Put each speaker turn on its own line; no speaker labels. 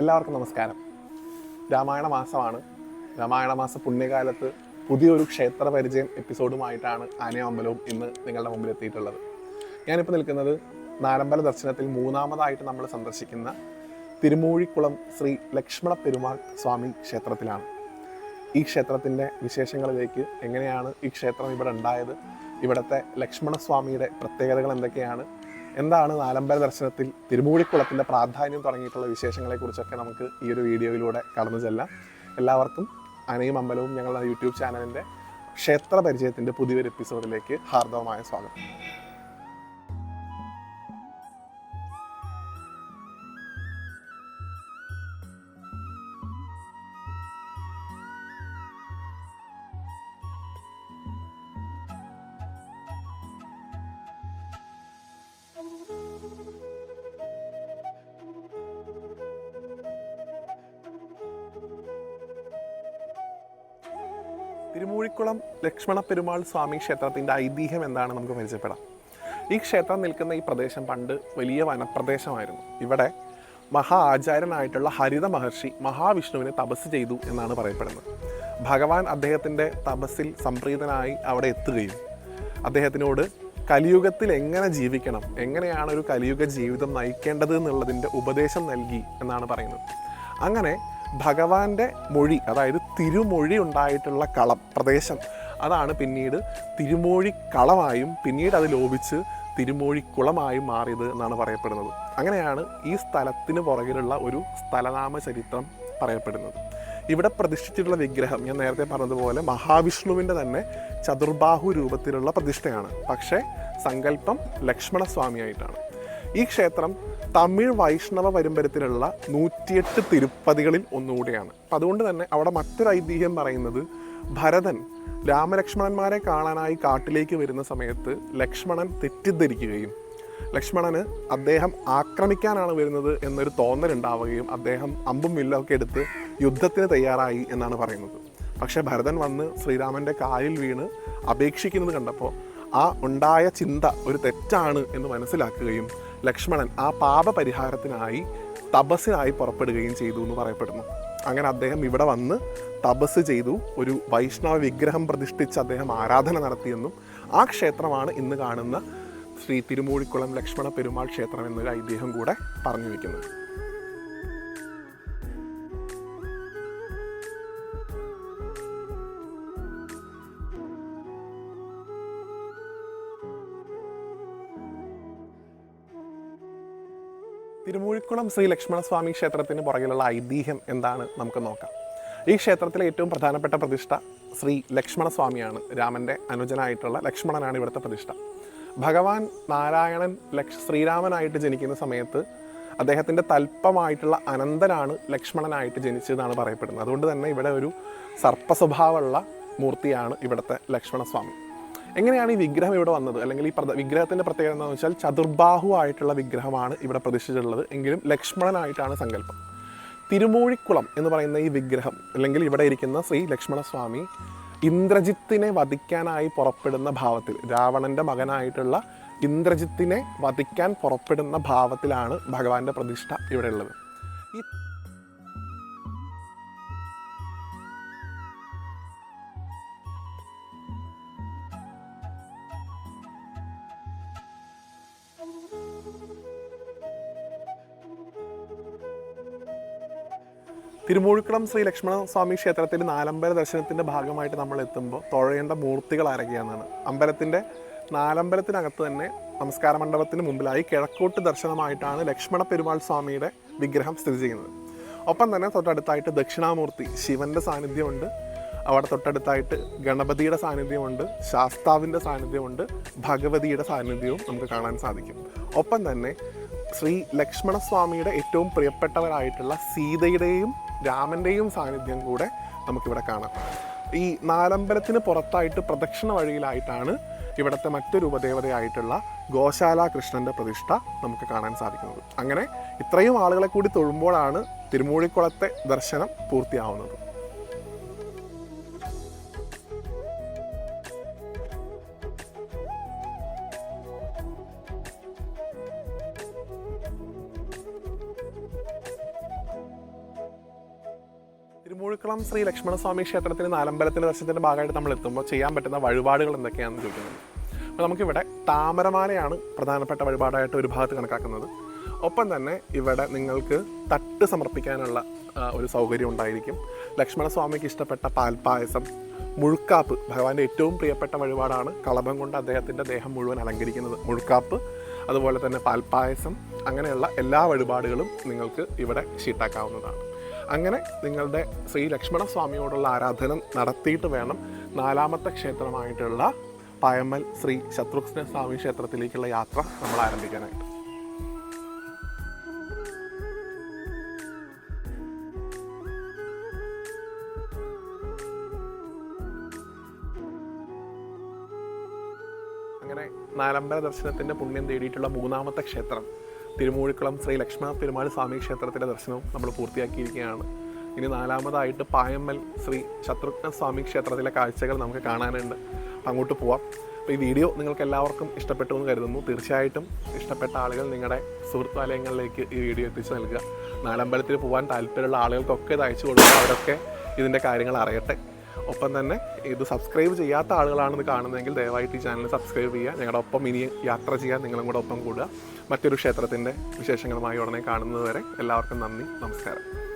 എല്ലാവർക്കും നമസ്കാരം. രാമായണ മാസമാണ്. രാമായണ മാസ പുണ്യകാലത്ത് പുതിയൊരു ക്ഷേത്ര പരിചയം എപ്പിസോഡുമായിട്ടാണ് ആനയും അമ്പലവും ഇന്ന് നിങ്ങളുടെ മുമ്പിൽ എത്തിയിട്ടുള്ളത്. ഞാനിപ്പോൾ നിൽക്കുന്നത് നാരമ്പല ദർശനത്തിൽ മൂന്നാമതായിട്ട് നമ്മൾ സന്ദർശിക്കുന്ന തിരുമൂഴിക്കുളം ശ്രീ ലക്ഷ്മണ പെരുമാൾ സ്വാമി ക്ഷേത്രത്തിലാണ്. ഈ ക്ഷേത്രത്തിന്റെ വിശേഷങ്ങളിലേക്ക് എങ്ങനെയാണ് ഈ ക്ഷേത്രം ഇവിടെ ഉണ്ടായത്? ഇവിടുത്തെ ലക്ഷ്മണസ്വാമിയുടെ പ്രത്യേകതകൾ എന്തൊക്കെയാണ്? എന്താണ് നാലമ്പല ദർശനത്തിൽ തിരുമൂഴിക്കുളത്തിന്റെ പ്രാധാന്യം തുടങ്ങിയിട്ടുള്ള വിശേഷങ്ങളെക്കുറിച്ചൊക്കെ നമുക്ക് ഈ ഒരു വീഡിയോയിലൂടെ കടന്നു ചെല്ലാം. എല്ലാവർക്കും അനയും അമ്പലവും ഞങ്ങളുടെ യൂട്യൂബ് ചാനലിന്റെ ക്ഷേത്ര പരിചയത്തിന്റെ പുതിയൊരു എപ്പിസോഡിലേക്ക് ഹാർദവമായ സ്വാഗതം. തിരുമൂഴിക്കുളം ലക്ഷ്മണ പെരുമാൾ സ്വാമി ക്ഷേത്രത്തിന്റെ ഐതിഹ്യം എന്താണ് നമുക്ക് പരിചയപ്പെടാം. ഈ ക്ഷേത്രം നിൽക്കുന്ന ഈ പ്രദേശം പണ്ട് വലിയ വനപ്രദേശമായിരുന്നു. ഇവിടെ മഹാ ആചാര്യനായിട്ടുള്ള ഹരിത മഹർഷി മഹാവിഷ്ണുവിനെ തപസ് ചെയ്തു എന്നാണ് പറയപ്പെടുന്നത്. ഭഗവാൻ അദ്ദേഹത്തിന്റെ തപസ്സിൽ സംപ്രീതനായി അവിടെ എത്തുകയും അദ്ദേഹത്തിനോട് കലിയുഗത്തിൽ എങ്ങനെ ജീവിക്കണം എങ്ങനെയാണ് ഒരു കലിയുഗ ജീവിതം നയിക്കേണ്ടത് എന്നുള്ളതിന്റെ ഉപദേശം നൽകി എന്നാണ് പറയുന്നത്. അങ്ങനെ ഭഗവാന്റെ മൊഴി അതായത് തിരുമൊഴി ഉണ്ടായിട്ടുള്ള കളം പ്രദേശം. അതാണ് പിന്നീട് തിരുമൊഴി കളമായും പിന്നീട് അത് ലോപിച്ച് തിരുമോഴിക്കുളമായും മാറിയത് എന്നാണ് പറയപ്പെടുന്നത്. അങ്ങനെയാണ് ഈ സ്ഥലത്തിന് പുറകിലുള്ള ഒരു സ്ഥലനാമ ചരിത്രം പറയപ്പെടുന്നത്. ഇവിടെ പ്രതിഷ്ഠിച്ചിട്ടുള്ള വിഗ്രഹം ഞാൻ നേരത്തെ പറഞ്ഞതുപോലെ മഹാവിഷ്ണുവിന്റെ തന്നെ ചതുർബാഹു രൂപത്തിലുള്ള പ്രതിഷ്ഠയാണ്. പക്ഷേ സങ്കല്പം ലക്ഷ്മണസ്വാമിയായിട്ടാണ്. ഈ ക്ഷേത്രം തമിഴ് വൈഷ്ണവ പരമ്പരത്തിലുള്ള നൂറ്റിയെട്ട് തിരുപ്പതികളിൽ ഒന്നുകൂടിയാണ്. അപ്പം അതുകൊണ്ട് തന്നെ അവിടെ മറ്റൊരു ഐതിഹ്യം പറയുന്നത് ഭരതൻ രാമലക്ഷ്മണന്മാരെ കാണാനായി കാട്ടിലേക്ക് വരുന്ന സമയത്ത് ലക്ഷ്മണൻ തെറ്റിദ്ധരിക്കുകയും ലക്ഷ്മണന് അദ്ദേഹം ആക്രമിക്കാനാണ് വരുന്നത് എന്നൊരു തോന്നൽ ഉണ്ടാവുകയും അദ്ദേഹം അമ്പും വില്ലൊക്കെ എടുത്ത് യുദ്ധത്തിന് തയ്യാറായി എന്നാണ് പറയുന്നത്. പക്ഷേ ഭരതൻ വന്ന് ശ്രീരാമന്റെ കാലിൽ വീണ് അപേക്ഷിക്കുന്നത് കണ്ടപ്പോൾ ആ ഉണ്ടായ ചിന്ത ഒരു തെറ്റാണ് എന്ന് മനസ്സിലാക്കുകയും ലക്ഷ്മണൻ ആ പാപപരിഹാരത്തിനായി തപസ്സിനായി പുറപ്പെടുകയും ചെയ്തു എന്ന് പറയപ്പെടുന്നു. അങ്ങനെ അദ്ദേഹം ഇവിടെ വന്ന് തപസ് ചെയ്തു. ഒരു വൈഷ്ണവ വിഗ്രഹം പ്രതിഷ്ഠിച്ച് അദ്ദേഹം ആരാധന നടത്തിയെന്നും ആ ക്ഷേത്രമാണ് ഇന്ന് കാണുന്ന ശ്രീ തിരുമൂഴിക്കുളം ലക്ഷ്മണ പെരുമാൾ ക്ഷേത്രം എന്നൊരു ഐതിഹ്യം കൂടെ പറഞ്ഞു വയ്ക്കുന്നത് തിരുമൂഴിക്കുളം ശ്രീ ലക്ഷ്മണസ്വാമി ക്ഷേത്രത്തിന് പുറകിലുള്ള ഐതിഹ്യം എന്താണ് നമുക്ക് നോക്കാം. ഈ ക്ഷേത്രത്തിലെ ഏറ്റവും പ്രധാനപ്പെട്ട പ്രതിഷ്ഠ ശ്രീ ലക്ഷ്മണസ്വാമിയാണ്. രാമന്റെ അനുജനായിട്ടുള്ള ലക്ഷ്മണനാണ് ഇവിടുത്തെ പ്രതിഷ്ഠ. ഭഗവാൻ നാരായണൻ ലക്ഷ ശ്രീരാമനായിട്ട് ജനിക്കുന്ന സമയത്ത് അദ്ദേഹത്തിന്റെ തൽപ്പമായിട്ടുള്ള അനന്തനാണ് ലക്ഷ്മണനായിട്ട് ജനിച്ചതെന്നാണ് പറയപ്പെടുന്നത്. അതുകൊണ്ട് തന്നെ ഇവിടെ ഒരു സർപ്പസ്വഭാവമുള്ള മൂർത്തിയാണ് ഇവിടുത്തെ ലക്ഷ്മണസ്വാമി. എങ്ങനെയാണ് ഈ വിഗ്രഹം ഇവിടെ വന്നത്? അല്ലെങ്കിൽ ഈ വിഗ്രഹത്തിന്റെ പ്രത്യേകത എന്താണെന്ന് വെച്ചാൽ ചതുർബാഹു ആയിട്ടുള്ള വിഗ്രഹമാണ് ഇവിടെ പ്രതിഷ്ഠിച്ചിട്ടുള്ളത്. എങ്കിലും ലക്ഷ്മണനായിട്ടാണ് സങ്കല്പം. തിരുമൂഴിക്കുളം എന്ന് പറയുന്ന ഈ വിഗ്രഹം അല്ലെങ്കിൽ ഇവിടെ ഇരിക്കുന്ന ശ്രീ ലക്ഷ്മണസ്വാമി ഇന്ദ്രജിത്തിനെ വധിക്കാനായി പുറപ്പെടുന്ന ഭാവത്തിൽ രാവണന്റെ മകനായിട്ടുള്ള ഇന്ദ്രജിത്തിനെ വധിക്കാൻ പുറപ്പെടുന്ന ഭാവത്തിലാണ് ഭഗവാന്റെ പ്രതിഷ്ഠ ഇവിടെയുള്ളത് ഈ തിരുമൂഴിക്കുളം ശ്രീ ലക്ഷ്മണ സ്വാമി ക്ഷേത്രത്തിൽ നാലമ്പല ദർശനത്തിന്റെ ഭാഗമായിട്ട് നമ്മൾ എത്തുമ്പോൾ തുഴയേണ്ട മൂർത്തികൾ ആരൊക്കെയാണെന്നാണ്. അമ്പലത്തിന്റെ നാലമ്പലത്തിനകത്ത് തന്നെ നമസ്കാര മണ്ഡപത്തിന് മുമ്പിലായി കിഴക്കോട്ട് ദർശനമായിട്ടാണ് ലക്ഷ്മണ പെരുമാൾ സ്വാമിയുടെ വിഗ്രഹം സ്ഥിതി ചെയ്യുന്നത്. ഒപ്പം തന്നെ തൊട്ടടുത്തായിട്ട് ദക്ഷിണാമൂർത്തി ശിവന്റെ സാന്നിധ്യമുണ്ട്. അവിടെ തൊട്ടടുത്തായിട്ട് ഗണപതിയുടെ സാന്നിധ്യമുണ്ട്. ശാസ്താവിന്റെ സാന്നിധ്യമുണ്ട്. ഭഗവതിയുടെ സാന്നിധ്യവും നമുക്ക് കാണാൻ സാധിക്കും. ഒപ്പം തന്നെ ശ്രീ ലക്ഷ്മണസ്വാമിയുടെ ഏറ്റവും പ്രിയപ്പെട്ടവരായിട്ടുള്ള സീതയുടെയും രാമന്റെയും സാന്നിധ്യം കൂടെ നമുക്കിവിടെ കാണാം. ഈ നാലമ്പലത്തിന് പുറത്തായിട്ട് പ്രദക്ഷിണ വഴിയിലായിട്ടാണ് ഇവിടുത്തെ മറ്റൊരു ഉപദേവതയായിട്ടുള്ള ഗോശാല കൃഷ്ണന്റെ പ്രതിഷ്ഠ നമുക്ക് കാണാൻ സാധിക്കുന്നത്. അങ്ങനെ ഇത്രയും ആളുകളെ കൂടി തൊഴുമ്പോഴാണ് തിരുമൂഴിക്കുളത്തെ ദർശനം പൂർത്തിയാവുന്നത്. തിരുമൂഴിക്കുളം ശ്രീ ലക്ഷ്മണസ്വാമി ക്ഷേത്രത്തിന് നാലമ്പലത്തിന്റെ ദർശനത്തിന്റെ ഭാഗമായിട്ട് നമ്മൾ എത്തുമ്പോൾ ചെയ്യാൻ പറ്റുന്ന വഴിപാടുകൾ എന്തൊക്കെയാണെന്ന് ചോദിക്കുന്നത്. അപ്പോൾ നമുക്കിവിടെ താമരമാലയാണ് പ്രധാനപ്പെട്ട വഴിപാടായിട്ട് ഒരു ഭാഗത്ത് കണക്കാക്കുന്നത്. ഒപ്പം തന്നെ ഇവിടെ നിങ്ങൾക്ക് തട്ട് സമർപ്പിക്കാനുള്ള ഒരു സൗകര്യം ഉണ്ടായിരിക്കും. ലക്ഷ്മണസ്വാമിക്ക് ഇഷ്ടപ്പെട്ട പാൽപ്പായസം മുഴുക്കാപ്പ് ഭഗവാന്റെ ഏറ്റവും പ്രിയപ്പെട്ട വഴിപാടാണ് കളഭം കൊണ്ട് അദ്ദേഹത്തിന്റെ ദേഹം മുഴുവൻ അലങ്കരിക്കുന്നത് മുഴുക്കാപ്പ് അതുപോലെ തന്നെ പാൽപ്പായസം അങ്ങനെയുള്ള എല്ലാ വഴിപാടുകളും നിങ്ങൾക്ക് ഇവിടെ ഷീട്ടാക്കാവുന്നതാണ് അങ്ങനെ നിങ്ങളുടെ ശ്രീ ലക്ഷ്മണ സ്വാമിയോടുള്ള ആരാധന നടത്തിയിട്ട് വേണം നാലാമത്തെ ക്ഷേത്രമായിട്ടുള്ള പയമ്മൽ ശ്രീ ശത്രുഘ്ന സ്വാമി ക്ഷേത്രത്തിലേക്കുള്ള യാത്ര നമ്മൾ ആരംഭിക്കാനായിട്ട്. അങ്ങനെ നാലമ്പല ദർശനത്തിന്റെ പുണ്യം തേടിയിട്ടുള്ള മൂന്നാമത്തെ ക്ഷേത്രം തിരുമൂഴിക്കുളം ശ്രീ ലക്ഷ്മണ പെരുമാൾ സ്വാമി ക്ഷേത്രത്തിലെ ദർശനവും നമ്മൾ പൂർത്തിയാക്കിയിരിക്കുകയാണ്. ഇനി നാലാമതായിട്ട് പായമ്മൽ ശ്രീ ശത്രുഘ്ന സ്വാമി ക്ഷേത്രത്തിലെ കാഴ്ചകൾ നമുക്ക് കാണാനുണ്ട്. അങ്ങോട്ട് പോവാം. അപ്പോൾ ഈ വീഡിയോ നിങ്ങൾക്ക് എല്ലാവർക്കും ഇഷ്ടപ്പെട്ടു എന്ന് കരുതുന്നു. തീർച്ചയായിട്ടും ഇഷ്ടപ്പെട്ട ആളുകൾ നിങ്ങളുടെ സുഹൃത്തുവലയങ്ങളിലേക്ക് ഈ വീഡിയോ എത്തിച്ചു നൽകുക. നാലമ്പലത്തിൽ പോകാൻ താല്പര്യമുള്ള ആളുകൾക്കൊക്കെ ഇത് അയച്ചു കൊടുക്കുക. അവരൊക്കെ ഇതിന്റെ കാര്യങ്ങൾ അറിയട്ടെ. ഒപ്പം തന്നെ ഇത് സബ്സ്ക്രൈബ് ചെയ്യാത്ത ആളുകളാണെന്ന് കാണുന്നതെങ്കിൽ ദയവായിട്ട് ഈ ചാനൽ സബ്സ്ക്രൈബ് ചെയ്യുക. ഞങ്ങളുടെ ഒപ്പം ഇനി യാത്ര ചെയ്യാൻ നിങ്ങളും കൂടെ ഒപ്പം കൂടുക. മറ്റൊരു ക്ഷേത്രത്തിന്റെ വിശേഷങ്ങളുമായി ഉടനെ കാണുന്നതുവരെ എല്ലാവർക്കും നന്ദി നമസ്കാരം.